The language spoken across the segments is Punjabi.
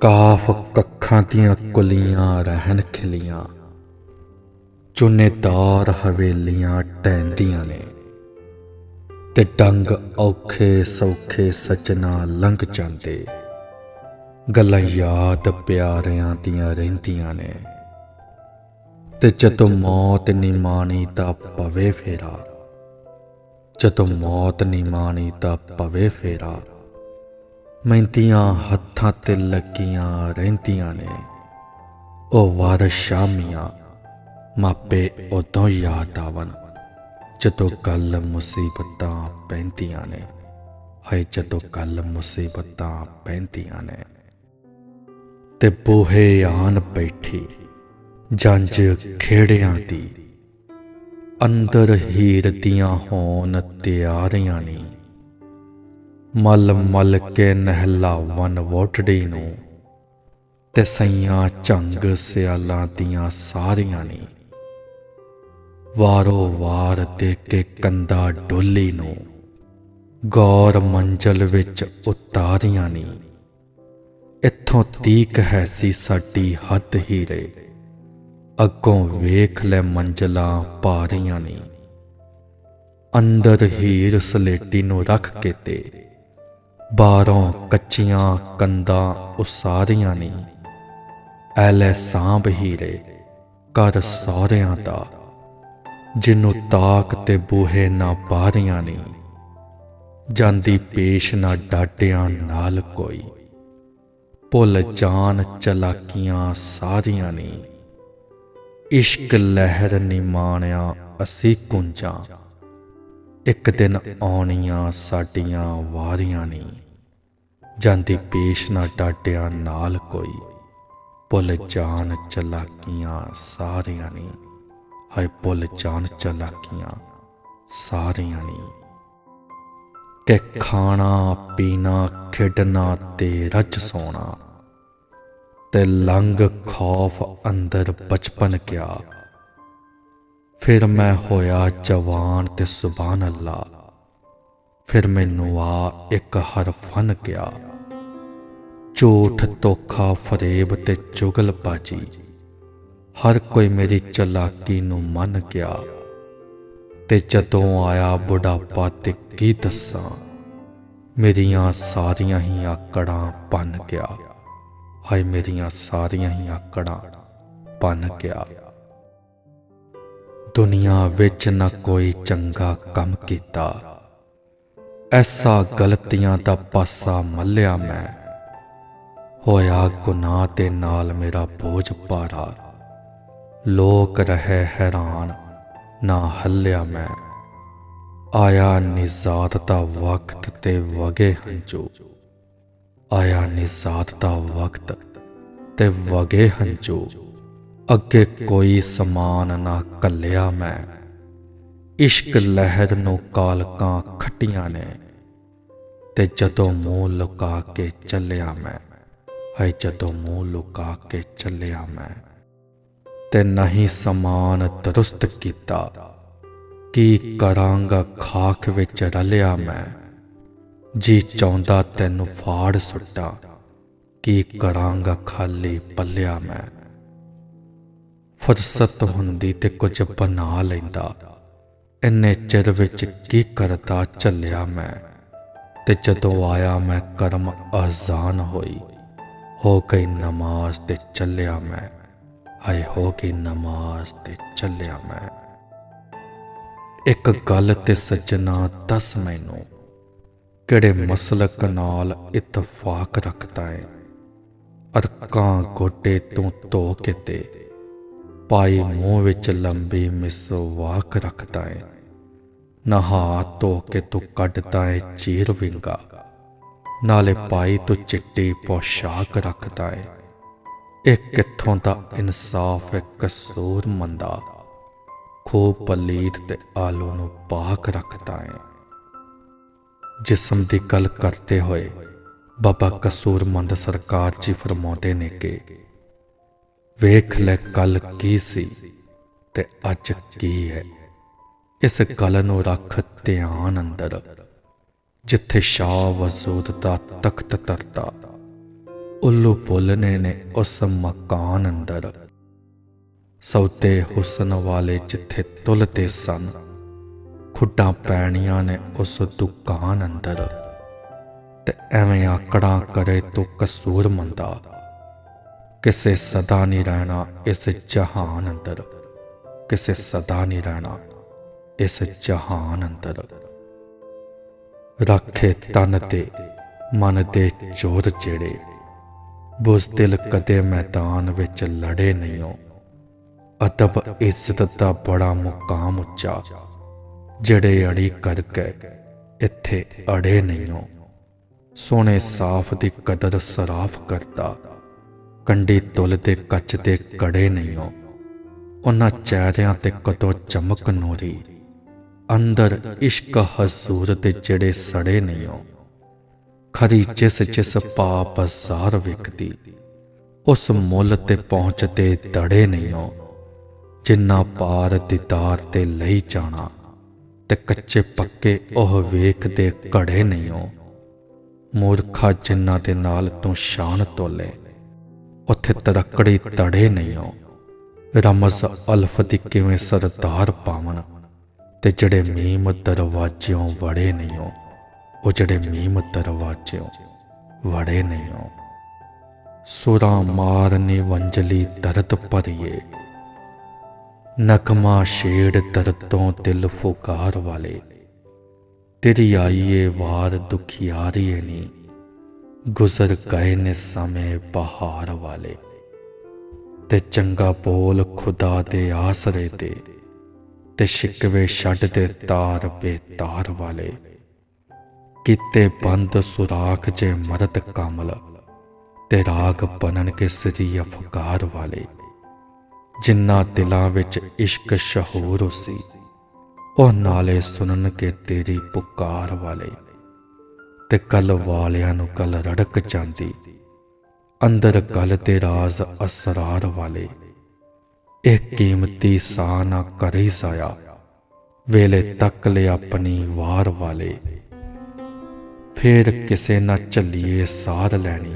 ਕਾਫ ਕੱਖਾਂ ਦੀਆਂ ਕੁਲੀਆਂ ਰਹਿਣ ਖਿਲੀਆਂ। ਚੁਨੇਦਾਰ ਹਵੇਲੀਆਂ ਟੈਂਦੀਆਂ ਨੇ। ਤੇ ਡੰਗ ਔਖੇ ਸੌਖੇ ਸਜਣਾ ਲੰਘ ਜਾਂਦੇ। ਗੱਲਾਂ ਯਾਦ ਪਿਆਰਿਆਂ ਦੀਆਂ ਰਹਿੰਦੀਆਂ ਨੇ। ਤੇ ਜਦੋਂ ਮੌਤ ਨਿਮਾਣੀ ਤਾਂ ਪਵੇ ਫੇਰਾ। ਜਦੋਂ ਮੌਤ ਨਿਮਾਣੀ ਤਾਂ ਪਵੇ ਫੇਰਾ। ਮਹਿੰਦੀਆਂ ਹੱਥਾਂ ਤੇ ਲੱਗੀਆਂ ਰਹਿੰਦੀਆਂ ਨੇ। ਉਹ ਵਾਰ ਸ਼ਾਮੀਆਂ ਮਾਪੇ ਉਦੋਂ ਯਾਦ ਆਵਨ ਜਦੋਂ ਕੱਲ ਮੁਸੀਬਤਾਂ ਪੈਂਦੀਆਂ ਨੇ। ਹਾਏ, ਜਦੋਂ ਕੱਲ ਮੁਸੀਬਤਾਂ ਪੈਂਦੀਆਂ ਨੇ। ਤੇ ਬੋਹੇ ਆਨ ਬੈਠੀ ਜੰਜ ਖੇੜਿਆਂ ਦੀ। ਅੰਦਰ ਹੀਰ ਦੀਆਂ ਹੋਣ ਤਿਆਰੀਆਂ ਨਹੀਂ ਮਲ ਮਲ ਕੇ ਨਹਿਲਾਵਨ ਵੋਟੜੀ ਨੂੰ, ਤੇ ਸਈਆਂ ਝੰਗ ਸਿਆਲਾਂ ਦੀਆਂ ਸਾਰੀਆਂ ਨੇ। ਵਾਰੋ ਵਾਰ ਦੇ ਕੇ ਕੰਦਾ ਡੋਲੀ ਨੂੰ, ਗੌਰ ਮੰਜ਼ਲ ਵਿੱਚ ਉਤਾਰੀਆਂ ਨੇ। ਇੱਥੋਂ ਤੀਕ ਹੈ ਸੀ ਸਾਡੀ ਹੱਦ ਹੀਰੇ, ਅੱਗੋਂ ਵੇਖ ਲੈ ਮੰਜ਼ਲਾਂ ਪਾਰੀਆਂ ਨੇ। ਅੰਦਰ ਹੀਰ ਸਲੇਟੀ ਨੂੰ ਰੱਖ ਕੇ ਤੇ ਬਾਹਰੋਂ ਕੱਚੀਆਂ ਕੰਧਾਂ ਉਸਾਰੀਆਂ ਨੇ। ਐਲੇ ਸਾਂਭ ਹੀਰੇ ਕਰ ਸਹੁਰਿਆਂ ਦਾ ਜਿਹਨੂੰ ਤਾਕ ਤੇ ਬੂਹੇ ਨਾ ਬਾਰੀਆਂ ਨੇ। ਜਾਂਦੀ ਪੇਸ਼ ਨਾ ਡਾਟਿਆਂ ਨਾਲ ਕੋਈ। ਭੁੱਲ ਜਾਣ ਚਲਾਕੀਆਂ ਸਾਰੀਆਂ ਨੇ। ਇਸ਼ਕ ਲਹਿਰ ਨਿਮਾਣਿਆ ਅਸੀਂ ਕੁੰਜਾਂ ਇੱਕ ਦਿਨ ਆਉਣੀਆਂ ਸਾਡੀਆਂ ਵਾਰੀਆਂ ਨੇ। ਜਾਂਦੀ ਪੇਸ਼ ਨਾ ਡਾਟਿਆਂ ਨਾਲ ਕੋਈ। ਭੁੱਲ ਜਾਣ ਚਲਾਕੀਆਂ ਸਾਰਿਆਂ ਨੇ। ਹਾਏ ਭੁੱਲ ਜਾਣ ਚਲਾਕੀਆਂ ਸਾਰੀਆਂ ਨੇ। ਕਿ ਖਾਣਾ, ਪੀਣਾ, ਖੇਡਣਾ ਤੇ ਰੱਜ ਸੋਣਾ। ਤੇ ਲੰਗ ਖੌਫ ਅੰਦਰ ਬਚਪਨ ਗਿਆ ਫਿਰ ਮੈਂ ਹੋਇਆ ਜਵਾਨ ਤੇ ਸੁਬਾਨ ਅੱਲਾ ਫਿਰ ਮੈਨੂੰ ਆ ਇੱਕ ਹਰਫਨ ਗਿਆ। ਝੂਠ, ਧੋਖਾ, ਫਰੇਬ ਤੇ ਚੁਗਲ ਬਾਜੀ। ਹਰ ਕੋਈ ਮੇਰੀ ਚਲਾਕੀ ਨੂੰ ਮੰਨ ਗਿਆ। ਤੇ ਜਦੋਂ ਆਇਆ ਬੁਢਾਪਾ ਤੇ ਕੀ ਦੱਸਾਂ? ਮੇਰੀਆਂ ਸਾਰੀਆਂ ਹੀ ਆਕੜਾਂ ਬਨ ਗਿਆ। ਹਾਏ, ਮੇਰੀਆਂ ਸਾਰੀਆਂ ਹੀ ਆਕੜਾਂ ਬਨ ਗਿਆ। ਦੁਨੀਆ ਵਿੱਚ ਨਾ ਕੋਈ ਚੰਗਾ ਕੰਮ ਕੀਤਾ। ਐਸਾ ਗਲਤੀਆਂ ਦਾ ਪਾਸਾ ਮੱਲਿਆ ਮੈਂ। ਹੋਇਆ ਗੁਨਾਹ ਤੇ ਨਾਲ ਮੇਰਾ ਬੋਝ ਭਾਰਾ। ਲੋਕ ਰਹੇ ਹੈਰਾਨ, ਨਾ ਹੱਲਿਆ ਮੈਂ। ਆਇਆ ਨਿਜ਼ਾਤ ਦਾ ਵਕਤ ਤੇ ਵਗੇ ਹੰਝੂ। ਆਇਆ ਨਿਜ਼ਾਤ ਦਾ ਵਕਤ ਤੇ ਵਗੇ ਹੰਝੂ। ਅੱਗੇ ਕੋਈ ਸਮਾਨ ਨਾ ਕੱਲਿਆ ਮੈਂ। ਇਸ਼ਕ ਲਹਿਰ ਨੂੰ ਕਾਲਕਾਂ ਖੱਟੀਆਂ ਨੇ ਤੇ ਜਦੋਂ ਮੂੰਹ ਲੁਕਾ ਕੇ ਚੱਲਿਆ ਮੈਂ, ਹਾਏ ਜਦੋਂ ਮੂੰਹ ਲੁਕਾ ਕੇ ਚੱਲਿਆ ਮੈਂ, ਤੇ ਨਹੀਂ ਸਮਾਨ ਦਰੁਸਤ ਕੀਤਾ, ਕੀ ਕਰਾਂਗਾ ਖਾਕ ਵਿੱਚ ਰਲਿਆ ਮੈਂ, ਜੀ ਚਾਹੁੰਦਾ ਤੈਨੂੰ ਫਾੜ ਸੁੱਟਾਂ, ਕੀ ਕਰਾਂਗਾ ਖਾਲੀ ਪੱਲਿਆ ਮੈਂ। ਫੁਰਸਤ ਹੁੰਦੀ ਤੇ ਕੁਝ ਬਣਾ ਲੈਂਦਾ। ਇੰਨੇ ਚਿਰ ਵਿੱਚ ਕੀ ਕਰਦਾ ਚੱਲਿਆ ਮੈਂ ਤੇ ਜਦੋਂ ਆਇਆ ਮੈਂ ਕਰਮ ਆਜ਼ਾਨ ਹੋਈ। ਹੋ ਗਈ ਨਮਾਜ਼ ਤੇ ਚੱਲਿਆ ਮੈਂ। ਹਾਏ, ਹੋ ਗਈ ਨਮਾਜ਼ ਤੇ ਚੱਲਿਆ ਮੈਂ। ਇੱਕ ਗੱਲ ਤੇ ਸੱਜਣਾ ਦੱਸ ਮੈਨੂੰ, ਕਿਹੜੇ ਮਸਲਕ ਨਾਲ ਇਤਫਾਕ ਰੱਖਦਾ ਏ? ਅਰਕਾਂ ਗੋਡੇ ਤੋਂ ਧੋ ਕੇ ਤੇ ਪਾਈ ਮੂੰਹ ਵਿੱਚ ਲੰਬੀ ਮਿਸਵਾਕ ਰੱਖਦਾ ਹੈ ਨਹਾ ਧੋ ਕੇ ਤੂੰ ਕੱਢਦਾ ਹੈ ਚੀਰ ਵਿੰਗਾ। ਨਾਲੇ ਪਾਈ ਤੂੰ ਚਿੱਟੀ ਪੋਸ਼ਾਕ ਰੱਖਦਾ ਹੈ ਇਹ ਕਿੱਥੋਂ ਦਾ ਇਨਸਾਫ ਹੈ ਕਸੂਰ ਮੰਦਾ ਖੂਬ ਪਲੀਤ ਤੇ ਆਲੂ ਨੂੰ ਪਾਕ ਰੱਖਦਾ ਏ। ਜਿਸਮ ਦੀ ਗੱਲ ਕਰਦੇ ਹੋਏ ਬਾਬਾ ਕਸੂਰਮੰਦ ਸਰਕਾਰ ਜੀ ਫਰਮਾਉਂਦੇ ਨੇ ਕਿ ਵੇਖ ਲੈ ਕੱਲ ਕੀ ਸੀ ਤੇ ਅੱਜ ਕੀ ਹੈ। ਇਸ ਗੱਲ ਨੂੰ ਰੱਖ ਧਿਆਨ ਅੰਦਰ, ਜਿੱਥੇ ਸ਼ਾਹ ਵਜ਼ੂਦ ਦਾ ਤਖਤ ਤਰਤਾ, ਉੱਲੂ ਬੋਲਨੇ ਨੇ ਉਸ ਮਕਾਨ ਅੰਦਰ। ਸੌਤੇ ਹੁਸਨ ਵਾਲੇ ਜਿੱਥੇ ਤੁਲਦੇ ਸਨ, ਖੁੱਡਾਂ ਪੈਣੀਆਂ ਨੇ ਉਸ ਦੁਕਾਨ ਅੰਦਰ। ਤੇ ਐਵੇਂ ਆਕੜਾਂ ਕਰੇ ਤੂੰ ਕਸੂਰ ਮੰਦਾ ਕਿਸੇ ਸਦਾ ਨਹੀਂ ਰਹਿਣਾ ਇਸ ਜਹਾਨ ਅੰਦਰ। ਕਿਸੇ ਸਦਾ ਨਹੀਂ ਰਹਿਣਾ ਇਸ ਜਹਾਨ ਅੰਦਰ। ਰੱਖੇ ਤਨ ਤੇ ਮਨ ਦੇ ਚੋਰ ਜਿਹੜੇ ਬੁਜ਼ਦਿਲ ਕਦੇ ਮੈਦਾਨ ਵਿੱਚ ਲੜੇ ਨਹੀਂ ਹੋ। ਅਦਬ ਇੱਜ਼ਤ ਦਾ ਬੜਾ ਮੁਕਾਮ ਉੱਚਾ। ਜਿਹੜੇ ਅੜੀ ਕਰਕੇ ਇੱਥੇ ਅੜੇ ਨਹੀਂ ਹੋ। ਸੋਹਣੇ ਸਾਫ਼ ਦੀ ਕਦਰ ਸਰਾਫ ਕਰਦਾ। ਕੰਡੀ ਤੁਲ ਦੇ ਕੱਚ ਦੇ ਕੜੇ ਨਹੀਂ ਹੋ ਉਹਨਾਂ ਚਿਹਰਿਆਂ ਤੇ ਕਦੋਂ ਚਮਕ ਨੂਰੀ। ਅੰਦਰ ਇਸ਼ਕ ਹਜ਼ੂਰ ਦੇ ਜਿਹੜੇ ਸੜੇ ਨਹੀਂ ਹੋ ਖਰੀ ਜਿਸ ਜਿਸ ਪਾਪ ਜ਼ਾਰ ਵਿਕਦੀ ਉਸ ਮੁੱਲ ਤੇ ਪਹੁੰਚਦੇ ਦੜੇ ਨਹੀਂ ਹੋ ਜਿੰਨਾ ਪਾਰ ਦੀਦਾਰ ਤੇ ਲਈ ਜਾਣਾ, ਤੇ ਕੱਚੇ ਪੱਕੇ ਉਹ ਵੇਖਦੇ ਘੜੇ ਨਹੀਂ ਹੋ ਮੂਰਖਾ ਜਿੰਨਾ ਦੇ ਨਾਲ ਤੂੰ ਸ਼ਾਨ ਤੋਲੇ। ਉੱਥੇ ਤਰਕੜੀ ਤੜੇ ਨਹੀਂ ਹੋ ਰਮਜ਼ ਅਲਫ ਦੀ ਕਿਵੇਂ ਸਰਦਾਰ ਪਾਵਨ ਤੇ ਜਿਹੜੇ ਮੀਮ ਦਰਵਾਜ਼ਿਓਂ ਵੜੇ ਨਹੀਂ ਹੋ ਉਹ ਜਿਹੜੇ ਮੀਮ ਦਰਵਾਜ਼ਿਓਂ ਵੜੇ ਨਹੀਂ ਹੋ ਸੁਰਾਂ ਮਾਰਨੀ ਵੰਜਲੀ ਦਰਦ ਭਰੀਏ ਨਕਮਾ ਛੇੜ ਦਰਦੋਂ ਦਿਲ ਫੁਕਾਰ ਵਾਲੇ। ਤੇਰੀ ਆਈਏ ਵਾਰ ਦੁਖਿਆਰੀਏ ਨੀ ਗੁਜ਼ਰ ਗਏ ਨੇ ਸਮੇਂ ਬਹਾਰ ਵਾਲੇ ਤੇ ਚੰਗਾ ਬੋਲ ਖੁਦਾ ਦੇ ਆਸਰੇ ਤੇ ਤੇ ਸ਼ਿਕਵੇ ਛੱਡ ਦੇ ਤਾਰ ਬੇਤਾਰ ਵਾਲੇ। ਕਿਤੇ ਬੰਦ ਸੁਰਾਖ ਜੇ ਮਰਦ ਕਮਲ ਤੇ ਰਾਗ ਬਨਨ ਕੇ ਸਰੀ ਅਫਕਾਰ ਵਾਲੇ। ਜਿਨ੍ਹਾਂ ਦਿਲਾਂ ਵਿੱਚ ਇਸ਼ਕ ਸ਼ਹੂਰ ਸੀ ਉਹ ਨਾਲੇ ਸੁਣਨ ਕੇ ਤੇਰੀ ਪੁਕਾਰ ਵਾਲੇ। ਤੇ ਕਲ ਵਾਲਿਆਂ ਨੂੰ ਕਲ ਰੜਕ ਜਾਂਦੀ। ਅੰਦਰ ਕਲ ਤੇ ਰਾਜ਼ ਅਸਰਾਰ ਵਾਲੇ। ਇਹ ਕੀਮਤੀ ਸਾਹ ਨਾ ਕਰੇ ਸਾਇਆ। ਵੇਲੇ ਤੱਕ ਲੈ ਆਪਣੀ ਵਾਰ ਵਾਲੇ। ਫੇਰ ਕਿਸੇ ਨਾ ਚੱਲੀਏ ਸਾਰ ਲੈਣੀ।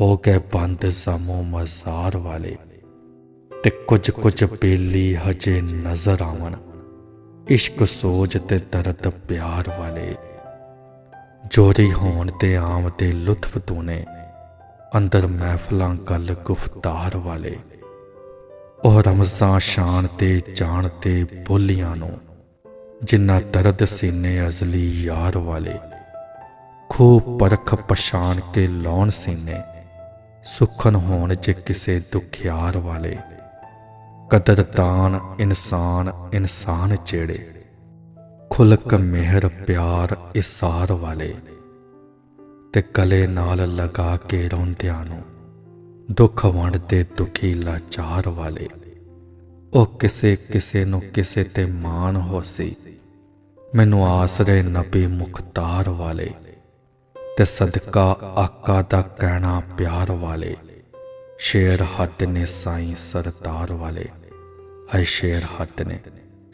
ਹੋ ਗਏ ਬੰਦ ਸਮੋ ਮਜ਼ਾਰ ਵਾਲੇ। ਤੇ ਕੁਝ ਕੁਝ ਬੇਲੀ ਹਜੇ ਨਜ਼ਰ ਆਵਣ। ਇਸ਼ਕ ਸੋਜ ਤੇ ਦਰਦ ਪਿਆਰ ਵਾਲੇ। ਜੋਰੀ ਹੋਣ ਤੇ ਆਮ ਤੇ ਲੁਤਫ ਤੂਨੇ, ਅੰਦਰ ਮਹਿਫਲਾਂ ਗੱਲ ਗੁਫਤਾਰ ਵਾਲੇ। ਉਹ ਰਮਜ਼ਾਂ ਸ਼ਾਨ ਤੇ ਜਾਣ ਤੇ ਬੋਲੀਆਂ ਨੂੰ ਜਿੰਨਾ ਦਰਦ ਸੀਨੇ ਅਜ਼ਲੀ ਯਾਰ ਵਾਲੇ। ਖੂਬ ਪਰਖ ਪਛਾਣ ਕੇ ਲਾਉਣ ਸੀਨੇ, ਸੁਖਨ ਹੋਣ ਜੇ ਕਿਸੇ ਦੁਖਿਆਰ ਵਾਲੇ। ਕਦਰ ਤਾਨ ਇਨਸਾਨ ਇਨਸਾਨ ਜਿਹੜੇ ਖੁਲਕ ਮਿਹਰ ਪਿਆਰ ਇਸਾਰ ਵਾਲੇ, ਤੇ ਗਲੇ ਨਾਲ ਲਗਾ ਕੇ ਰੋਂਦਿਆਂ ਨੂੰ ਦੁੱਖ ਵੰਡਦੇ ਦੁਖੀ ਲਾਚਾਰ ਵਾਲੇ। ਉਹ ਕਿਸੇ ਕਿਸੇ ਨੂੰ ਕਿਸੇ ਤੇ ਮਾਨ ਹੋਸੀ ਮੈਨੂੰ ਆਸਰੇ ਨਬੀ ਮੁਖਤਾਰ ਵਾਲੇ ਤੇ ਸਦਕਾ ਆਕਾ ਦਾ ਕਹਿਣਾ ਪਿਆਰ ਵਾਲੇ, ਸ਼ੇਰ ਹੱਦ ਨੇ ਸਾਈਂ ਸਰਦਾਰ ਵਾਲੇ। ਹੈ ਸ਼ੇਰ ਹੱਦ ਨੇ।